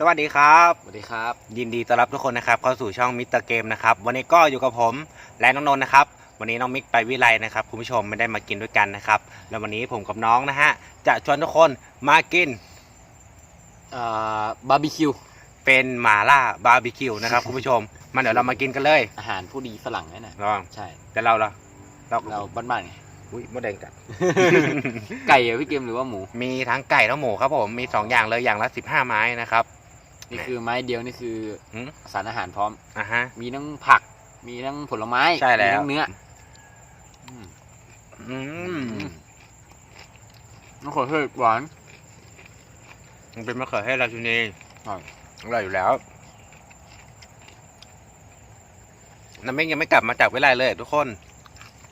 สวัสดีครับ สวัสดีครับ ยินดีต้อนรับทุกคนนะครับเข้าสู่ช่องมิสเตอร์เกมนะครับ วันนี้ก็อยู่กับผมและน้องนนท์นะครับ วันนี้น้องมิกไปวิไลนะครับคุณผู้ชมไม่ได้มากินด้วยกันนะครับ แล้ววันนี้ผมกับน้องนะฮะจะชวนทุกคนมากินอ่าบาร์บีคิว เป็นหมาล่าบาร์บีคิวนะครับคุณผู้ชมมาเดี๋ยวเรามากินกันเลยอาหารผู้ดีฝรั่งนั่นน่ะลองใช่ แต่เราล่ะเราเราบ้านๆไง อุ้ยมดแดงกัด ไก่เหรอพี่เกมหรือว่าหมู มีทั้งไก่ทั้งหมูครับผมมีสองอย่างเลยอย่างละ15 ไม้นะครับ นี่คือไม้เดียวนี่คือหืม สารอาหารพร้อม อะฮะ มีทั้งผัก มีทั้งผลไม้ใช่แล้ว มีทั้งเนื้ออืมอืมน้ำขอเทศหวาน มันเป็นมะเขือเทศราชินีครับอร่อยอยู่แล้วน้ำเม้งยังไม่กลับมาจากวิไลเลย ทุกคน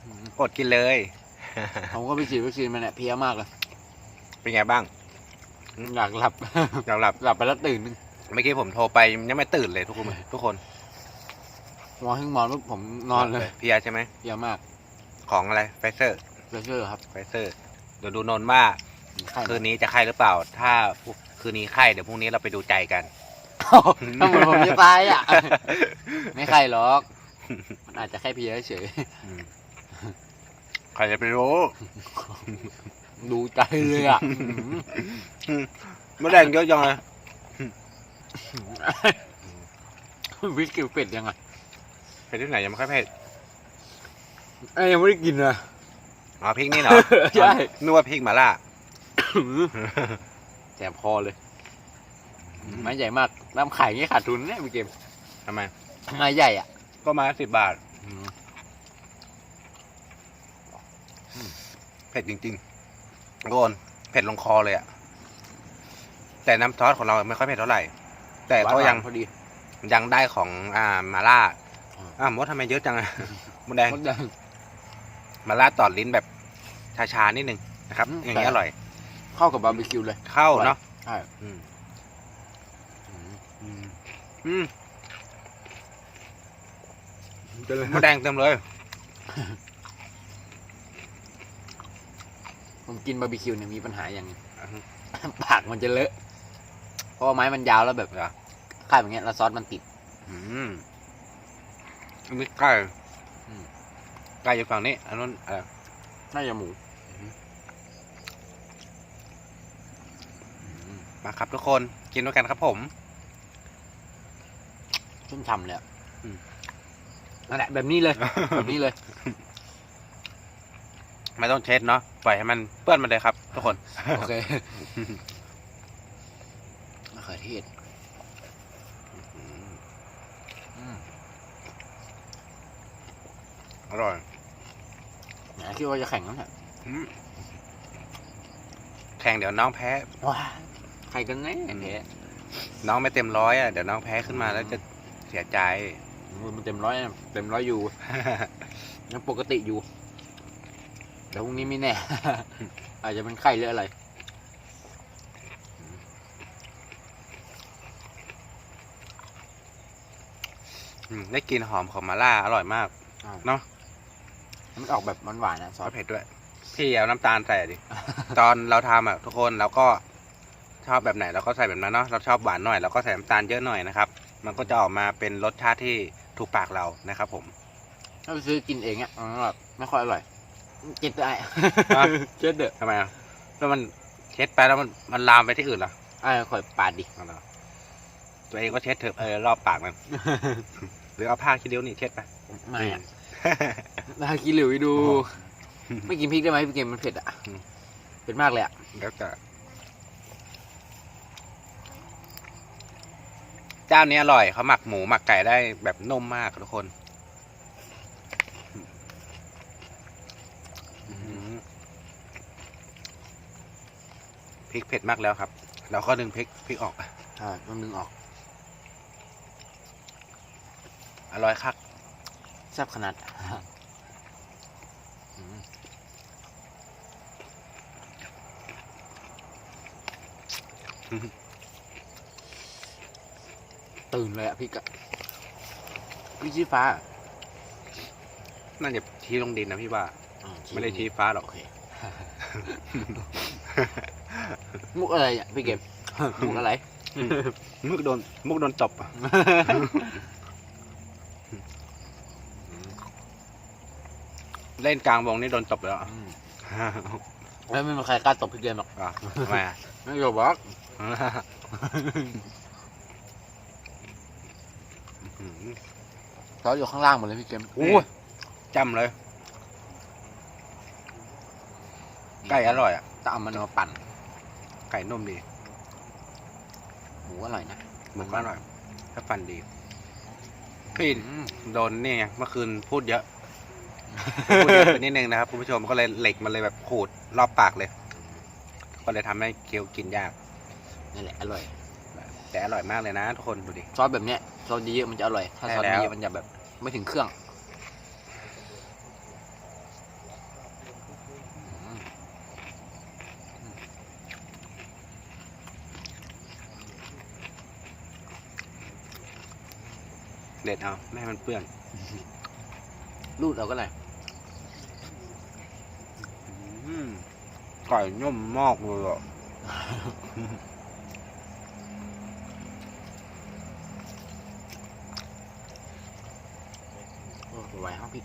อืมอดกินเลย ผมก็ไปฉีดวัคซีนมาเนี่ยเพลียมากเลยเป็นไงบ้าง อยากหลับ อยากหลับ หลับไปแล้วตื่นนึง เมื่อกี้ผมโทรไปยังไม่ตื่นเลยทุกคนทุกคนมองขึ้นมอนปุ๊บผมนอนเลยเพลียใช่ไหมเพลียมากของอะไรไฟเซอร์เพลเชอร์ครับไฟเซอร์เดี๋ยวดูนนท์ว่าไข่คืนนี้จะไข้หรือเปล่า ถ้าคืนนี้ไข้เดี๋ยวพรุ่งนี้เราไปดูใจกันทำไมผมจะตายอะ ไม่ไข่หรอก มันอาจจะแค่เพลียเฉยอืมใครจะไปรู้ ดูใจเลยอะมะแดงเยอะจังเลย วิสกิวเป็ดยังไงเผ็ดที่ไหนยังไม่ค่อยเผ็ดไอ้ยังไม่ได้กินนะ อ๋อพริกนี่เหรอใช่ นึกว่าพริกหมาล่า แสบคอเลย ไม้ใหญ่มากน้ำขายงี้ขาดทุนเนี่ยพี่เกมทำไม ไม้ใหญ่อะก็มาสิบบาทเผ็ดจริงๆโกนเผ็ดลงคอเลยอะแต่น้ำซอสของเราไม่ค่อยเผ็ดเท่าไหร่ แต่ก็ยังหวานๆพอดี ยังได้ของอ่ามาล่าอ่าอ่ามดทำไมเยอะจังอะมดแดงมดแดงมาล่าตอดลิ้นแบบชาๆนิดนึงนะครับอืมอย่างนี้แต่อร่อย เข้ากับบาร์บีคิวเลย เข้าเนาะใช่อืมอืมอืมอืมเจริญมดแดงเต็มเลย ผมกินบาร์บีคิวเนี่ยมีปัญหาอย่างหนึ่งอ่าฮะปากมันจะเลอะ เพราะว่าไม้มันยาวแล้วแบบเหรอข้าวอย่างเงี้ยแล้วซอสมันติด อืมอันนี้ไก่อืมไก่อยู่ฝั่งนี้ อันนั้นเออน่าจะหมูมาครับทุกคนกินด้วยกันครับผมชุ่มฉ่ำเลยอะอืมนั่นแหละแบบนี้เลย แบบนี้เลย ไม่ต้องเช็ดเนาะปล่อยให้มันเปื้อนมันเลยครับ ทุกคน โอเคมะ เขือเทศอืมอร่อยไหนคิดว่าจะแข่งนั่นแหละอืมแข่งเดี๋ยวน้องแพ้ว้าใครกันแน่อืมแพ้น้องไม่เต็มร้อยอะเดี๋ยวน้องแพ้ขึ้นมาแล้วจะเสียใจมันเต็มร้อยนะเต็มร้อยอยู่ยังปกติอยู่แต่พรุ่งนี้ไม่แน่ อาจจะเป็นไข้หรืออะไร อืมได้กลินหอมของมาล่าอร่อยมากเนอะมันออกแบบหวานๆนะซซออสสเผ็ดด้วย พี่เอาน้ำตาลใส่ดิ ตอนเราทำอะทุกคนเราก็ชอบแบบไหนเราก็ใส่แบบนั้นเนาะเราชอบหวานหน่อยเราก็ใส่น้ำตาลเยอะหน่อยนะครับ มันก็จะออกมาเป็นรสชาติที่ถูกปากเรานะครับ ผม ถ้าไปซื้อกินเองอะมันแบบไม่ค่อยอร่อยเจ็ดได้อะเจ็ดเด้อทำไมอะแล้วมันเช็ดไปแล้วมันมันลามไปที่อื่นเหรอไอ้ข่อยปาดดิ เอาเหรอ ตัวเองก็เช็ดเถอะเออรอบปากมัน หรือเอาผ้าคีริ้วนี่เช็ดไปไม่อะน่ากินหลิวให้ดูโอ้โหไม่กินพริกได้ไหมพี่เกมมันเผ็ดอะอืมเผ็ดมากเลยอะแล้วจะเจ้านี้อร่อยเขาหมักหมูหมักไก่ได้แบบนุ่มมากทุกคนอืมพริกเผ็ดมากแล้วครับ เราก็ดึงพริกพริกออกใช่มันดึงออก อร่อยคักแซ่บขนาดอืมตื่นเลยอะพริกอะพริกชี้ฟ้า น่าจะชี้ลงดินนะพี่ว่าอ่าไม่ได้ชี้ฟ้าหรอกโอเคมุกอะไรอะพี่เกมมุกอะไร มุกโดน มุกโดนตบอะ เล่นกลางวงนี่โดนตบแล้วอะอืมแล้วไม่มีใครกล้าตบพี่เกมหรอกอะทำไมอะไม่ยอมบอกอื้อหือเขาอยู่ข้างล่างหมดเลยพี่เกมโอ้ยจำเลยไก่อร่อยอะจะเอามันมาปั่น ไก่นุ่มดีหมูอร่อยนะหมูก็อร่อย ถ้าฟันดีพี่อืมโดนนี่ไงเมื่อคืนพูดเยอะ พูดเยอะไปนิดนึงนะครับคุณผู้ชมก็เลยเหล็กมันเลยแบบขูดรอบปากเลย ก็เลยทำให้เคี้ยวกินยากนี่แหละอร่อย แต่อร่อยมากเลยนะทุกคนดูดิ ซอสแบบเนี้ยซอสเยอะๆมันจะอร่อย ถ้าใช่ซอสแล้วเยอะๆมันจะแบบไม่ถึงเครื่องอืมเด็ดเอาไม่ให้มันเปื้อนรูดเอาก็เลย อืม ไก่นุ่มมากเลยอะโอ้ไหวครับพี่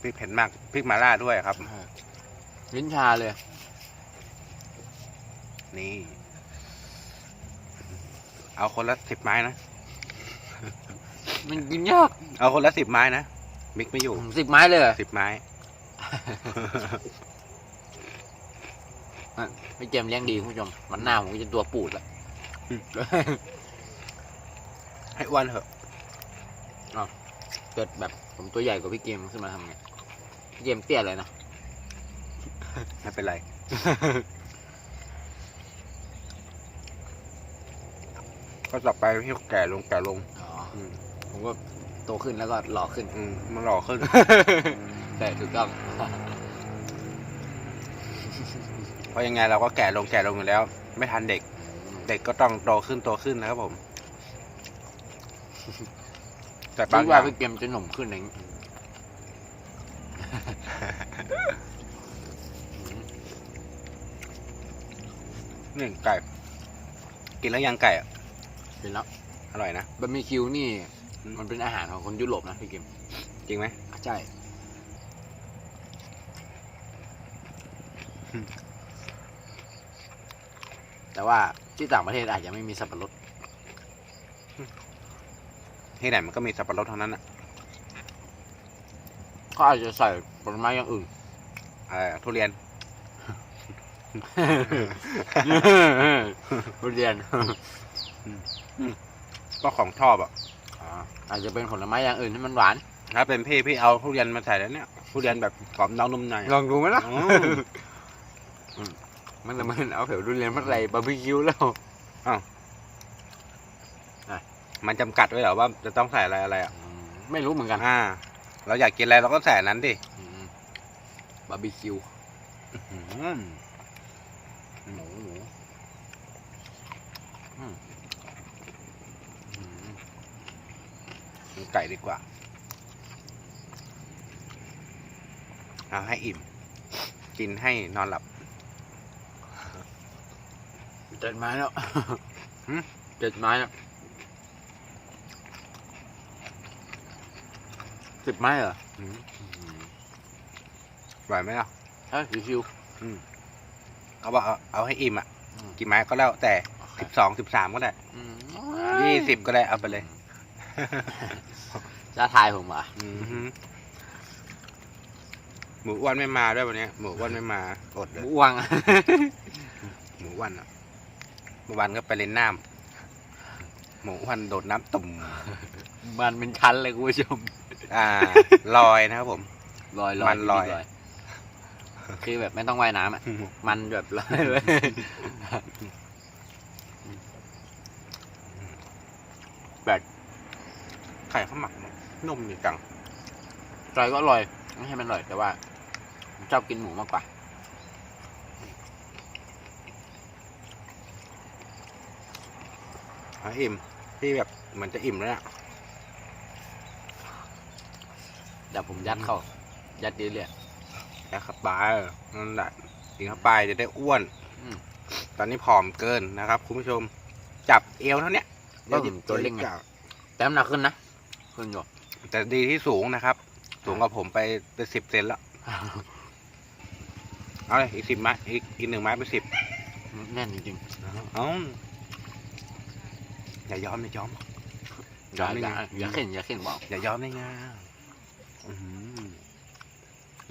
พริกเผ็ดมากพริกหมาล่าด้วยครับ ลิ้นชาเลย นี่ เอาคนละสิบไม้นะ มันกินยาก เอาคนละสิบไม้นะมิกไม่อยู่สิบไม้เลยเหรอสิบไม้ พี่เกมเลี้ยงดีคุณผู้ชม มันหน้าผมก็จะตัวปูดล้วให้อ้วนเถอะเกิดแบบผมตัวใหญ่กว่าพี่เกมขึ้นมาทำไงพี่เกมเตี้ยเลยนะไม่เป็นไรก็ต่อไปพี่แก่ลงแก่ลงอ๋อผมก็โตขึ้นแล้วก็หล่อขึ้น อืมมันหล่อขึ้น แต่ถูกต้องเพราะยังไงเราก็แก่ลงแก่ลงอยู่แล้ว ไม่ทันเด็ก เด็กก็ต้องโตขึ้นโตขึ้นนะครับผม แต่บาคิงดอว่าย่างพี่เกมจะหนุ่มขึ้นเองนี่ไก่ กินแล้วยังไก่อะเป็นแล้วอร่อยนะ บะหมี่คิวนี่อืมมันเป็นอาหารของคนยุโรปนะพี่เกมจริงไหม ใช่ แต่ว่าที่ต่างประเทศอาจจะไม่มีสับปะรดที่ไหนมันก็มีสับปะรดทั้งนั้นอะก็อาจจะใส่ผลไม้อย่างอื่นเออทุเรียนทุเรียนก็ของชอบอะอ่าอาจจะเป็นผลไม้อย่างอื่นที่มันหวานถ้าเป็นพี่พี่เอาทุเรียนมาใส่แล้วเนี่ยทุเรียนแบบกรอบน้องนุ่มในลองดูไหมล่ะอื มมันจะมันเอาเผลทุเรียนมาใส่บาร์บีคิวแล้วมันจำกัดไว้เหรอว่าจะต้องใส่อะไรอะไรอะไม่รู้เหมือนกันอ่า เราอยากกินอะไรเราก็ใส่อันนั้นดิอืมบาร์บีคิวอืมหมูหมูอืมอืมกินไก่ดีกว่าเอาให้อิ่ม กินให้นอนหลับ เจ็ดไม้แล้วหืมเจ็ดไม้แล้วสิบไม้เหรออืมไหวไหมล่ะเอ้ยชิวเขาบอกเอาเอาให้อิ่มอะๆอืมกี่ไม้ก็แล้วแต่โอเคสิบสองสิบสามก็ได้อืมยี่สิบก็ได้เอาไปเลย จะทายผมเหรออือหือหมูอ้วนไม่มาด้วยวันนี้ หมูอ้วนไม่มา อดหเลยมูอ้วงหมูอ้วนอะเมื่อวานก็ไปเล่นน้ำหมูอ้วนโดดน้ำตุ่ม มันเป็นชั้นเลยคุณผู้ชม อ่า ลอยนะครับผม ลอยลอยมันลอย คือแบบไม่ต้องว่ายน้ำอะ มันแบบลอยเลยไข่ข้าวหมักนุ่มดีจังลอยก็อร่อย ไม่ให้มันอร่อยแต่ว่าผมชอบกินหมูมากกว่า อะอิ่มพี่แบบเหมือนจะอิ่มแล้วเนี่ยเดี๋ยวผมยัดเข้า ยัดเรื่อยแล้วขับไปนั่นแหละกินเข้าไปจะได้อ้วนๆอืม ตอนนี้ผอมเกินนะครับ คุณผู้ชม จับเอวเท่าเนี้ยก็ตัวเล็กไง แต่น้ำหนักขึ้นนะ ขึ้นอยู่ แต่ดีที่สูงนะครับ สูงกว่าผมไปเป็นสิบเซนแล้ว เอาเลยอีกสิบไม้อีกอีกหนึ่งไม้เป็นสิบแน่นจริงเอ้า อย่ายอมอย่ายอมๆอย่าไม่อย่าไงอย่าเข็นอย่าเข็นบอกอย่ายอมได้ง่ายอื้อหือ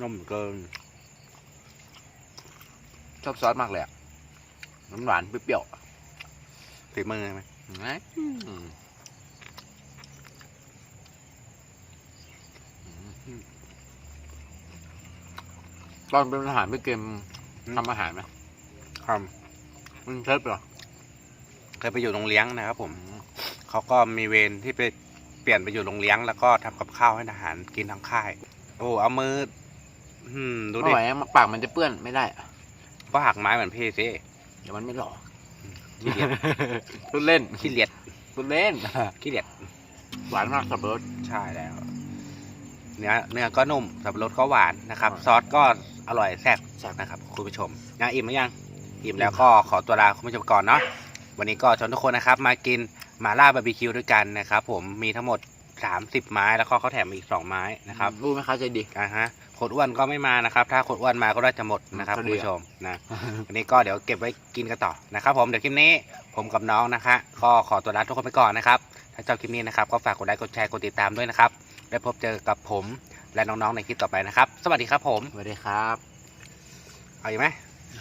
นุ่มเกิน ชอบซอสมากเลยอะน้ำหวานเปรี้ยวฝีมือไหมๆเห็นไหมอืมอืมตอนเป็นอาหารพี่เกมทำอาหารไหมครับมันเชฟเหรอ เคยไปอยู่โรงเลี้ยงนะครับ ผมเขาก็มีเวรที่ไปเปลี่ยนไปอยู่โรงเลี้ยง แล้วก็ทำกับข้าวให้ทหารกินทั้งค่ายโอ้เอามืออืมดูไม่ดิไหวอะปากมันจะเปื้อนไม่ได้อะก็หักไม้เหมือนพี่สิเดี๋ยวมันไม่หล่อขี้เลียดพูดเล่นขี้เลียดพูดเล่นขี้เลียดหวานมากสับปะรดใช่แล้ว เนื้อเนื้อก็นุ่มสับปะรดก็หวานนะครับอ่าซอสก็อร่อยแซ่บแซ่บนะครับ คุณผู้ชมยังอิ่มไหมยัง อิ่มแล้วก็ขอตัวลาคุณผู้ชมก่อนเนาะ วันนี้ก็ชวนทุกคนนะครับ มากินหมาล่าบาร์บีคิวด้วยกันนะครับผมมีทั้งหมด 30 ไม้แล้วก็เขาแถมมาอีก 2 ไม้นะครับรู้ไหมคะใจดีอ่าฮะโคดอ้วนก็ไม่มานะครับ ถ้าโคดอ้วนมาก็น่าจะหมดนะครับก็คุณดีผู้ชมนะวันนี้ก็เดี๋ยวเก็บไว้กินกันต่อนะครับ ผมเดี๋ยวคลิปนี้ผมกับน้องนะคะก็ขอตัวลาทุกคนไปก่อนนะครับถ้าชอบคลิปนี้นะครับก็ฝากกดไลค์กดแชร์กดติดตามด้วยนะครับได้พบเจอกับผมและน้องๆในคลิปต่อไปนะครับ สวัสดีครับผมสวัสดีครับ เอาอีกไหม